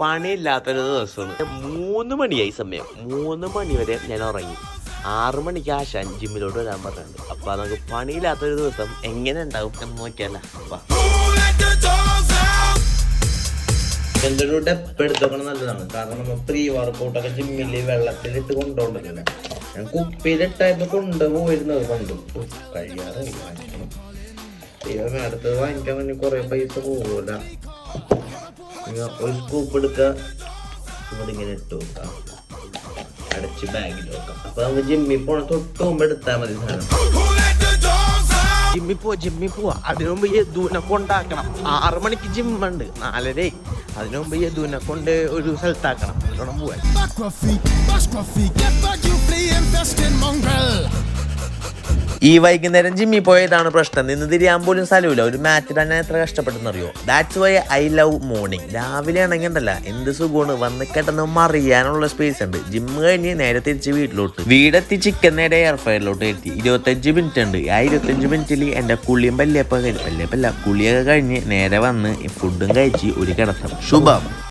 പണിയില്ലാത്തൊരു ദിവസമാണ്. മൂന്ന് മണിയായി സമയം. മൂന്ന് മണി വരെ ഞാൻ ഉറങ്ങി. ആറു മണിക്ക് ആശാൻ ജിമ്മിലോട്ട് വരാൻ പറഞ്ഞിട്ടുണ്ട്. അപ്പൊ നമുക്ക് പണിയില്ലാത്തൊരു ദിവസം എങ്ങനെ ഉണ്ടാവും എന്ന് നോക്കിയല്ല എന്തൊരു ഡെപ്പ് എടുത്തോക്കണം നല്ലതാണ്. കാരണം നമ്മൾ പ്രീ വർക്കൗട്ടൊക്കെ ജിമ്മിൽ വെള്ളത്തിലിട്ട് കൊണ്ടുപോകണ്ടല്ലോ ഞാൻ കുപ്പിയിലിട്ടായിരുന്നു കൊണ്ടുപോയിരുന്നത് കഴിയാറില്ല കഴിയാറായി. വാങ്ങിക്കണം. ദൈവമേ അടുത്തത് വാങ്ങിക്കാൻ വേണ്ടി കുറെ പൈസ പോകൂല ഒരു സ്കൂപ്പ് എടുക്കുക. ഇവിടെ ഇങ്ങനെ ഇട്ട് വെക്കാം അടച്ച് ബാഗിൽ വെക്കാം അപ്പൊ നമുക്ക് ജിമ്മിൽ പോണ തൊട്ട് മുമ്പ് എടുത്താൽ മതി സാധനം. ജിമ്മിൽ പോവാ ജിമ്മിൽ പോവാ. അതിനു മുമ്പ് യദുവിനെ കൊണ്ടാക്കണം. ആറു മണിക്ക് ജിമ്മുണ്ട് നാലരേ അതിനു മുമ്പ് യദുവിനെ കൊണ്ട് ഒരു സ്ഥലത്താക്കണം. എന്നിട്ട് പോവാൻ. ഈ വൈകുന്നേരം ജിമ്മി പോയതാണ് പ്രശ്നം. നിന്ന് തിരിയാൻ പോലും സ്ഥലമില്ല. ഒരു മാച്ച് തന്നെ എത്ര കഷ്ടപ്പെട്ടെന്നറിയോ? That's why I love morning രാവിലെ ആണെങ്കിൽ ഉണ്ടല്ല എന്ത് സുഖമാണ്? വന്ന് കിടന്ന് മറിയാനുള്ള സ്പേസ് ഉണ്ട്. ജിമ്മ് കഴിഞ്ഞ് നേരെ തിരിച്ച് വീട്ടിലോട്ട്. വീടെത്തി ചിക്കൻ നേരെ എയർ ഫയറിലോട്ട് എത്തി ഇരുപത്തഞ്ച് മിനിറ്റ് ഉണ്ട്. ആ ഇരുപത്തഞ്ച് മിനിറ്റിൽ എന്റെ കുളിയും പല്ലിയപ്പം പല്ലിയപ്പല്ല കുളിയൊക്കെ കഴിഞ്ഞ് നേരെ വന്ന് ഫുഡും കഴിച്ച് ഒരു കിടത്തം ശുഭം.